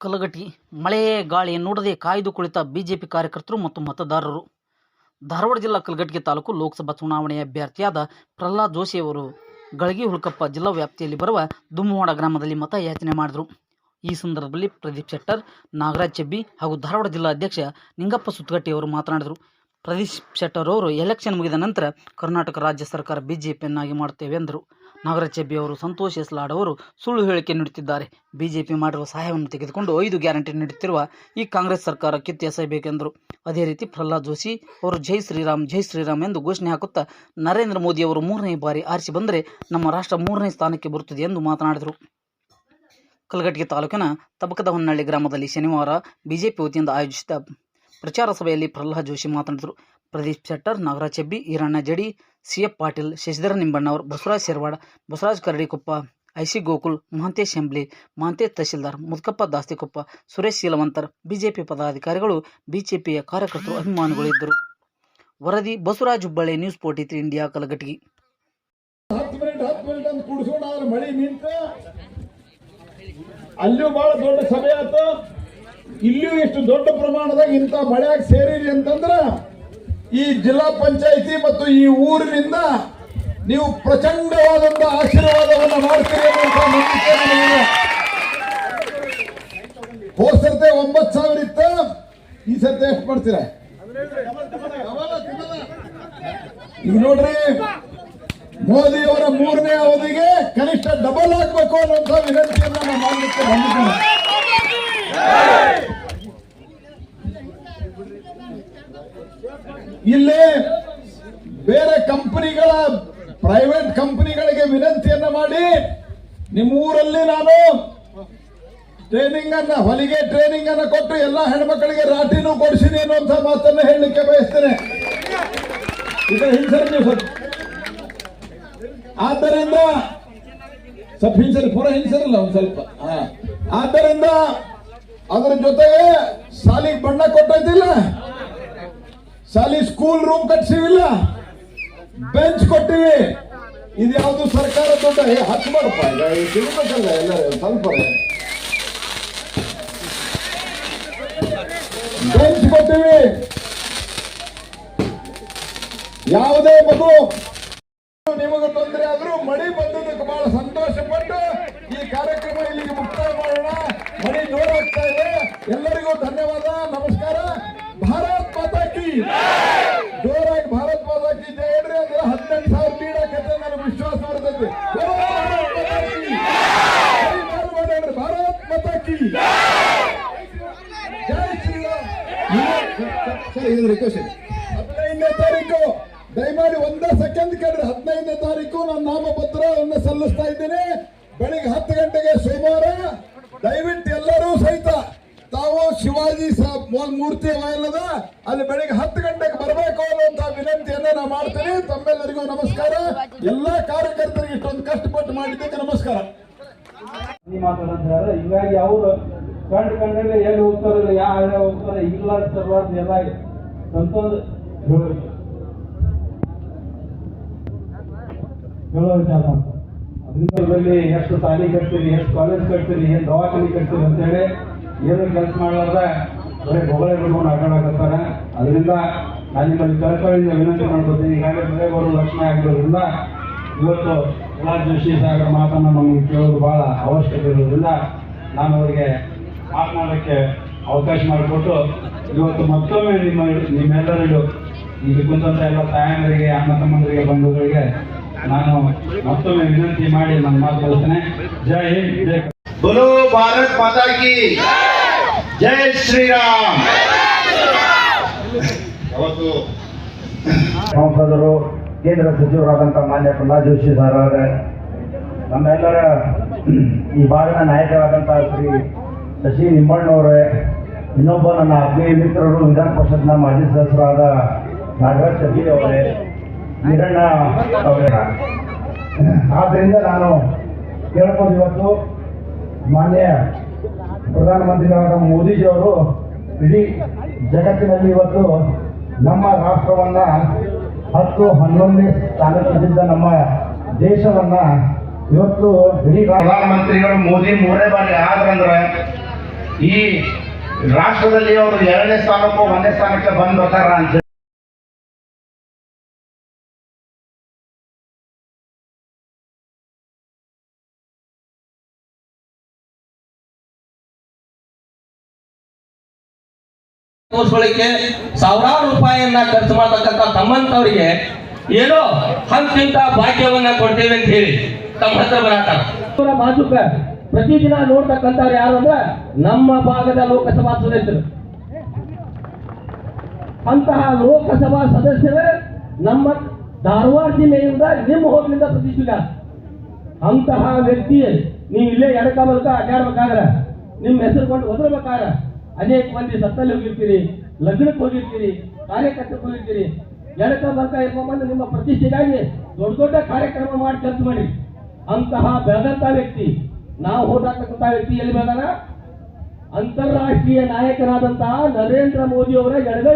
ಕಲಘಟಗಿ ಮಳೆ ಗಾಳಿ ನೋಡದೆ ಕಾಯ್ದು ಕುಳಿತ ಬಿಜೆಪಿ ಕಾರ್ಯಕರ್ತರು ಮತ್ತು ಮತದಾರರು. ಧಾರವಾಡ ಜಿಲ್ಲಾ ಕಲಘಟಗಿ ತಾಲೂಕು ಲೋಕಸಭಾ ಚುನಾವಣೆಯ ಅಭ್ಯರ್ಥಿಯಾದ ಪ್ರಹ್ಲಾದ್ ಜೋಶಿ ಅವರು ಗಳಗಿ ಹುಲ್ಕಪ್ಪ ಜಿಲ್ಲಾ ವ್ಯಾಪ್ತಿಯಲ್ಲಿ ಬರುವ ದುಮ್ಮವಾಡ ಗ್ರಾಮದಲ್ಲಿ ಮತಯಾಚನೆ ಮಾಡಿದರು. ಈ ಸಂದರ್ಭದಲ್ಲಿ ಪ್ರದೀಪ್ ಶೆಟ್ಟರ್, ನಾಗರಾಜ್ ಚೆಬ್ಬಿ ಹಾಗೂ ಧಾರವಾಡ ಜಿಲ್ಲಾ ಅಧ್ಯಕ್ಷ ನಿಂಗಪ್ಪ ಸುತ್ತಗಟ್ಟಿ ಅವರು ಮಾತನಾಡಿದರು. ಪ್ರದೀಪ್ ಶೆಟ್ಟರ್ ಅವರು ಎಲೆಕ್ಷನ್ ಮುಗಿದ ನಂತರ ಕರ್ನಾಟಕ ರಾಜ್ಯ ಸರ್ಕಾರ ಬಿಜೆಪಿಯನ್ನಾಗಿ ಮಾಡುತ್ತೇವೆ ಎಂದರು. ನಾಗರಾಜ್ ಚೆಬ್ಬಿ ಅವರು ಸಂತೋಷ್ ಎಸ್ಲಾಡ್ ಅವರು ಸುಳ್ಳು ಹೇಳಿಕೆ ನೀಡುತ್ತಿದ್ದಾರೆ. ಬಿಜೆಪಿ ಮಾಡಿರುವ ಸಹಾಯವನ್ನು ತೆಗೆದುಕೊಂಡು ಐದು ಗ್ಯಾರಂಟಿ ನೀಡುತ್ತಿರುವ ಈ ಕಾಂಗ್ರೆಸ್ ಸರ್ಕಾರ ಕಿತ್ತು ಅದೇ ರೀತಿ ಪ್ರಹ್ಲಾದ್ ಜೋಶಿ ಅವರು ಜೈ ಶ್ರೀರಾಮ್ ಜೈ ಶ್ರೀರಾಮ್ ಎಂದು ಘೋಷಣೆ ಹಾಕುತ್ತಾ ನರೇಂದ್ರ ಮೋದಿ ಅವರು ಮೂರನೇ ಬಾರಿ ಆರಿಸಿ ಬಂದರೆ ನಮ್ಮ ರಾಷ್ಟ್ರ ಮೂರನೇ ಸ್ಥಾನಕ್ಕೆ ಬರುತ್ತದೆ ಎಂದು ಮಾತನಾಡಿದರು. ಕಲಘಟಗಿ ತಾಲೂಕಿನ ತಬಕದ ಹೊನ್ನಳ್ಳಿ ಗ್ರಾಮದಲ್ಲಿ ಶನಿವಾರ ಬಿಜೆಪಿ ವತಿಯಿಂದ ಆಯೋಜಿಸಿದ ಪ್ರಚಾರ ಸಭೆಯಲ್ಲಿ ಪ್ರಹ್ಲಾದ್ ಜೋಶಿ ಮಾತನಾಡಿದರು. Pradeep Shettar, Nagaraj Chebbi Iranna Jadi C F Patil, Shashidhar Nimbannavar, Basavaraj Sherwad, Basavaraj Karadikoppa, I C Gokul, Mahantesh Hembli Mahantesh Tahashildar, Mudakappa Dastikoppa, Suresh Sheelavantar, BJP ಪದಾಧಿಕಾರಿಗಳು, ಬಿಜೆಪಿಯ ಕಾರ್ಯಕರ್ತರು ಅಭಿಮಾನಿಗಳು ಇದ್ದರು ವರದಿ, Basavaraj Hubballi, news forty three India, Kalaghatagi. ಅಲ್ಲಿಯೂ ಬಹಳ ದೊಡ್ಡ ಸಭೆ ಆಯ್ತು ಇಲ್ಲಿಯೂ ಇಷ್ಟು ದೊಡ್ಡ ಪ್ರಮಾಣದಾಗ ಇಂಥ ಮಳೆಯಾಗಿ ಸೇರಿರಿ ಅಂತಂದ್ರ ಈ ಜಿಲ್ಲಾ ಪಂಚಾಯಿತಿ ಮತ್ತು ಈ ಊರಿನಿಂದ ನೀವು ಪ್ರಚಂಡವಾದಂತ ಆಶೀರ್ವಾದವನ್ನು ಮಾಡ್ತೀರಿ ಹೋದ ಸರ್ತೆ ಒಂಬತ್ತು ಸಾವಿರ ಇತ್ತು, ಈ ಸರ್ತೆ ಎಷ್ಟು ಮಾಡ್ತೀರ? ಈಗ ನೋಡ್ರಿ, ಮೋದಿ ಅವರ ಮೂರನೇ ಅವಧಿಗೆ ಕನಿಷ್ಠ ಡಬಲ್ ಹಾಕ್ಬೇಕು ಅನ್ನುವಂಥ ವಿನಂತಿಯನ್ನು ನಾನು ಮಾಡಲಿಕ್ಕೆ ಬಂದಿದ್ದೇನೆ. ಇಲ್ಲಿ ಬೇರೆ ಕಂಪನಿಗಳ ಪ್ರೈವೇಟ್ ಕಂಪನಿಗಳಿಗೆ ವಿನಂತಿಯನ್ನ ಮಾಡಿ ನಿಮ್ಮ ಊರಲ್ಲಿ ನಾನು ಟ್ರೈನಿಂಗ್ ಅನ್ನ, ಹೊಲಿಗೆ ಟ್ರೈನಿಂಗ್ ಅನ್ನ ಕೊಟ್ಟು ಎಲ್ಲ ಹೆಣ್ಮಕ್ಳಿಗೆ ರಾಟಿನೂ ಕೊಡಿಸಿನಿ ಅನ್ನುವಂತ ಮಾತನ್ನ ಹೇಳಲಿಕ್ಕೆ ಬಯಸ್ತೇನೆ. ಆದ್ದರಿಂದ, ಸ್ವಲ್ಪ ಹಿಂಸರಿ ಪೂರ ಹಿಂಸರಲ್ಲ ಒಂದ್ ಸ್ವಲ್ಪ. ಆದ್ದರಿಂದ ಅದರ ಜೊತೆಗೆ ಸಾಲಿಗೆ ಬಣ್ಣ ಕೊಟ್ಟೈತಿಲ್ಲ ಶಾಲಿ ಸ್ಕೂಲ್ ರೂಮ್ ಕಟ್ಸಿವಿಲ್ಲ? ಬೆಂಚ್ ಕೊಟ್ಟಿವಿ. ಇದು ಯಾವುದು ಸರ್ಕಾರ ದೊಡ್ಡ? ಹತ್ತು ಮಾಡಪ್ಪ ತಿಳ್ಬೇಕಲ್ಲ ಎಲ್ಲರೂ, ಸ್ವಲ್ಪ ಬೆಂಚ್ ಕೊಟ್ಟಿವಿ. ಯಾವುದೇ ಮಗು ನಿಮಗೆ ತೊಂದರೆ ಆದ್ರೂ ಮಳಿ ಬಂದದಕ್ಕೆ ಬಹಳ ಸಂತೋಷ ಪಟ್ಟು ಈ ಕಾರ್ಯಕ್ರಮ ಇಲ್ಲಿಗೆ ಮುಕ್ತಾಯ ಮಾಡೋಣ. ಜೋರಾಗ್ತಾ ಇದೆ. ಎಲ್ಲರಿಗೂ ಧನ್ಯವಾದ, ನಮಸ್ಕಾರ. ಭಾರತ್ ಮಾತಾ ಕಿ ಜೋರಾಗಿ ಭಾರತ್ ಮಾತಾ ಕಿ ಹೇಳ್ರಿ ಅಂದ್ರೆ ಹದಿನೆಂಟು ಸಾವಿರ ಲೀಡ್ ಆಕೈತೆ ನನಗೆ ವಿಶ್ವಾಸ ಬರ್ತೈತಿ ಭಾರತ್ ಮಾತಾ ಹದಿನೈದನೇ ತಾರೀಕು. ದಯಮಾಡಿ ಒಂದೇ ಸೆಕೆಂಡ್ ಕೇಳ್ರಿ ಹದಿನೈದನೇ ತಾರೀಕು ನಾನು ನಾಮಪತ್ರವನ್ನು ಸಲ್ಲಿಸ್ತಾ ಇದ್ದೇನೆ. ಬೆಳಿಗ್ಗೆ ಹತ್ತು ಗಂಟೆಗೆ ಸೋಮವಾರ ದಯವಿಟ್ಟು ಎಲ್ಲರೂ ಸಹಿತ ತಾವು ಶಿವಾಜಿ ಮೂರ್ತಿ ಅಲ್ಲದ ಅಲ್ಲಿ ಬೆಳಿಗ್ಗೆ ಹತ್ತು ಗಂಟೆಗೆ ಬರಬೇಕು ಅನ್ನುವಂತ ವಿನಂತಿಯನ್ನ ನಾನು ಮಾಡ್ತೀನಿ ತಮ್ಮೆಲ್ಲರಿಗೂ ನಮಸ್ಕಾರ. ಎಲ್ಲಾ ಕಾರ್ಯಕರ್ತರಿಗೆ ಇಷ್ಟೊಂದು ಕಷ್ಟಪಟ್ಟು ಮಾಡಿದ್ದಕ್ಕೆ ನಮಸ್ಕಾರ. ಹಿಂಗಾಗಿ ಹೀಗಾಗಿ ಅವರು ಕಂಡು ಕಂಡಲ್ಲಿ ಎಲ್ಲಿ ಹೋಗ್ತಾರಲ್ಲ ಯಾವ ಹೋಗ್ತಾರೆ ಇಲ್ಲ ಸರ್ವಾರ್ದು ಎಲ್ಲ ಅಂತಂದು ಹೇಳೋ ವಿಚಾರ ಅದರಿಂದ ಎಷ್ಟು ಸಾಲಿ ಕಟ್ತೀರಿ, ಎಷ್ಟು ಕಾಲೇಜ್ ಕಟ್ತೀರಿ, ಏನು ದವಾಖಾನೆ ಕಟ್ತೀರಿ ಅಂತೇಳಿ ಏನು ಕೆಲಸ ಮಾಡಲಾರ್ದ ಬರೀ ಬೊಗಳೆ ಬಿಡ್ಕೊಂಡು ಆಟಾಡಕತ್ತಾರ ಅದರಿಂದ ನಾನು ನಿಮ್ಮಲ್ಲಿ ಕೆಲಸಗಳಿಂದ ವಿನಂತಿ ಮಾಡ್ಕೊತೀನಿ. ಈಗಾಗಲೇ ಬರೋ ಲಕ್ಷಣ ಆಗಿರೋದ್ರಿಂದ ಇವತ್ತು ಪ್ರಹ್ಲಾದ್ ಜೋಶಿ ಸಾಗರ ಮಾತನ್ನು ನಮಗೆ ಕೇಳೋದು ಭಾಳ ಅವಶ್ಯಕತೆ ಇರೋದ್ರಿಂದ ನಾನು ಅವರಿಗೆ ಮಾತನಾಡೋಕ್ಕೆ ಅವಕಾಶ ಮಾಡಿಕೊಟ್ಟು ಇವತ್ತು ಮತ್ತೊಮ್ಮೆ ನಿಮ್ಮ ನಿಮ್ಮೆಲ್ಲರಿಗೂ ಇಲ್ಲಿ ಕುಂತಂತ ಎಲ್ಲ ತಾಯಂದರಿಗೆ, ಅಣ್ಣ ತಮ್ಮಂದರಿಗೆ, ಬಂಧುಗಳಿಗೆ ನಾನು ಮತ್ತೊಮ್ಮೆ ವಿನಂತಿ ಮಾಡಿ ನನ್ನ ಮಾತು ಕಳಿಸ್ತೇನೆ ಜೈ ಹಿಂದ್ ಜೈ ಭಾರತ್ ಮಾತಾ ಕಿ ಜೈ! ಶ್ರೀರಾಮ್! ಅವತ್ತು ಸಂಸದರು ಕೇಂದ್ರ ಸಚಿವರಾದಂಥ ಮಾನ್ಯ ಪ್ರಹ್ಲಾದ್ ಜೋಶಿ ಸರ್ ಅವರೇ ನಮ್ಮೆಲ್ಲರ ಈ ಭಾಗದ ನಾಯಕರಾದಂತಹ ಶ್ರೀ ಶಶಿ ನಿಂಬಣ್ಣವರೇ ಇನ್ನೊಬ್ಬ ನನ್ನ ಆತ್ಮೀಯ ಮಿತ್ರರು ವಿಧಾನ ಪರಿಷತ್ನ ಮಾಜಿ ಸದಸ್ಯರಾದ ನಾಗರಾಜ್ ಶೆಟ್ಟಿ ಅವರೇ ವೀರಣ್ಣ ಅವರೇ ಆದ್ದರಿಂದ ನಾನು ಕೇಳ್ಬೋದು ಇವತ್ತು ಮಾನ್ಯ ಪ್ರಧಾನಮಂತ್ರಿಗಳಾದ ಮೋದಿಜಿಯವರು ಇಡೀ ಜಗತ್ತಿನಲ್ಲಿ ಇವತ್ತು ನಮ್ಮ ರಾಷ್ಟ್ರವನ್ನ ಹತ್ತು ಹನ್ನೊಂದನೇ ಸ್ಥಾನಕ್ಕಿದ್ದ ನಮ್ಮ ದೇಶವನ್ನ ಇವತ್ತು ಇಡೀ ಪ್ರಧಾನಮಂತ್ರಿಗಳು ಮೋದಿ ಮೂರನೇ ಬಾರಿ ಆದ್ರಂದ್ರೆ ಈ ರಾಷ್ಟ್ರದಲ್ಲಿ ಅವರು ಎರಡನೇ ಸ್ಥಾನಕ್ಕೂ ಒಂದನೇ ಸ್ಥಾನಕ್ಕೆ ಬಂದ್ ಅಂತ ತೋರಿಸ್ಕೊಳ್ಳಿಕ್ಕೆ ಸಾವಿರಾರು ರೂಪಾಯಿಯನ್ನ ಖರ್ಚು ಮಾಡತಕ್ಕಂಥ ತಮ್ಮಂತವರಿಗೆ ಏನೋ ಹಂತಿಂತ ಭಾಗ್ಯವನ್ನ ಕೊಡ್ತೇವೆ ಅಂತ ಹೇಳಿ ತಮ್ಮ ಹತ್ರ ಬರಾಟ ಅವರ ಮಾತುಕ ಪ್ರತಿದಿನ ನೋಡ್ತಕ್ಕಂಥವ್ರು ಯಾರು ಅಂದ್ರೆ ನಮ್ಮ ಭಾಗದ ಲೋಕಸಭಾ ಸದಸ್ಯರು. ಅಂತಹ ಲೋಕಸಭಾ ಸದಸ್ಯರೇ ನಮ್ಮ ಧಾರವಾಡ ಜಿಲ್ಲೆಯಿಂದ ನಿಮ್ಮ ಹೋಗ್ಲಿಂದ ಪ್ರತಿಷ್ಠಿತ ಅಂತಹ ವ್ಯಕ್ತಿ ನೀವು ಇಲ್ಲೇ ಎಡಕ ಬಲಕ ಅಡ್ಡಾಡ್ಬೇಕಾದ್ರೆ ನಿಮ್ಮ ಹೆಸರು ಕೊಂಡು ಒದರ್ಬೇಕಾದ್ರೆ ಅನೇಕ ಮಂದಿ ಸತ್ತಲ್ಲಿ ಹೋಗಿರ್ತೀರಿ, ಲಗ್ನಕ್ಕೆ ಹೋಗಿರ್ತೀರಿ, ಕಾರ್ಯಕರ್ತಕ್ಕೆ ಹೋಗಿರ್ತೀರಿ. ಎಡಕ ಇರುವ ಮಂದಿ ನಿಮ್ಮ ಪ್ರತಿಷ್ಠೆಗಾಗಿ ದೊಡ್ಡ ದೊಡ್ಡ ಕಾರ್ಯಕ್ರಮ ಮಾಡಿ ಕೆಲಸ ಮಾಡಿ. ಅಂತಹ ಬೆಳೆದಂತ ವ್ಯಕ್ತಿ, ನಾವು ಹೋರಾಟಕ್ಕಂತ ವ್ಯಕ್ತಿ ಎಲ್ಲಿ ಬೆಳೆದಾನ? ಅಂತಾರಾಷ್ಟ್ರೀಯ ನಾಯಕರಾದಂತಹ ನರೇಂದ್ರ ಮೋದಿ ಅವರ ಎಡಗೈ